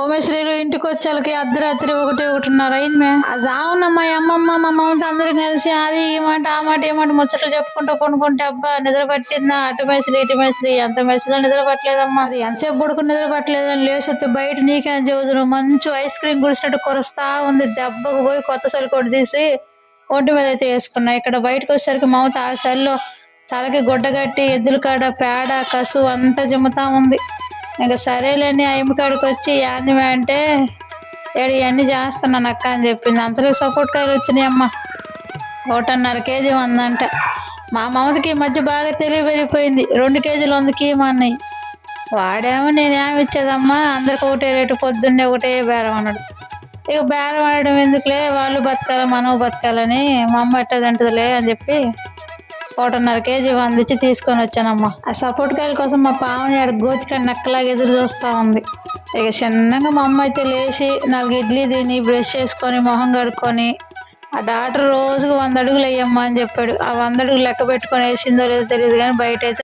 ఓమేశ్రీలు ఇంటికి వచ్చేకి అర్ధరాత్రి ఒకటి ఒకటిన్నర అయింది మే. అది మా అమ్మమ్మ మా మమ్మతో అందరం కలిసి అది ఈ మాట ఆ మాట ఈ మాట ముచ్చట్లు చెప్పుకుంటూ కొనుక్కుంటే అబ్బా నిద్ర పట్టిందా? అటు మేసలు ఇటు మేసలు ఎంత మేసలో నిద్ర పట్టలేదమ్మా. అది ఎంతసేపు పడుకుని నిద్ర పట్టలేదు అని లేచొత్తే బయట నీకేం చదువును మంచి ఐస్ క్రీమ్ కురిసినట్టు కురుస్తా ఉంది. దెబ్బకు పోయి కొత్త సరికొట్టి తీసి ఒంటి మీద అయితే వేసుకున్నా. ఇక్కడ బయటకు వచ్చేసరికి మమత ఆ చలిలో తలకి గుడ్డ కట్టి ఎద్దుల కాడ పేడ కసు అంతా జమ్ముతా ఉంది. ఇంకా సరేలేని అయ్యమ్మ కాడికి వచ్చి యాందిమే అంటే ఏడు ఇవన్నీ చేస్తున్నాను అక్క అని చెప్పింది. అంతలో సపోర్ట్ కాయలు వచ్చినాయి అమ్మ. ఒకటిన్నర కేజీ ఉందంట మా మమతకి ఈ మధ్య బాగా తెలియబెరిగిపోయింది రెండు కేజీలు వందకి అన్నాయి. వాడేమో నేనేమి ఇచ్చేదమ్మా అందరికి ఒకటే రేటు పొద్దున్నే ఒకటే బేరం అన్నాడు. ఇక బేరం ఆడడం ఎందుకులే వాళ్ళు బతకాలి మనం బతకాలని మా అమ్మ ఎట్టదంటదిలే అని చెప్పి ఒకటిన్నర కేజీ వందిచ్చి తీసుకొని వచ్చానమ్మా. ఆ సపోర్ట్ కాయల కోసం మా పావని ఆడ గోతికాడ నక్కలాగా ఎదురు చూస్తూ ఉంది. ఇక చిన్నగా మా అమ్మ అయితే లేచి నాలుగు ఇడ్లీ తిని బ్రష్ చేసుకొని మొహం కడుక్కొని ఆ డాక్టర్ రోజుకు వంద అడుగులు వేయమ్మా అని చెప్పాడు. ఆ వంద అడుగులు లెక్క పెట్టుకొని వేసిందో లేదో తెలియదు కానీ బయట అయితే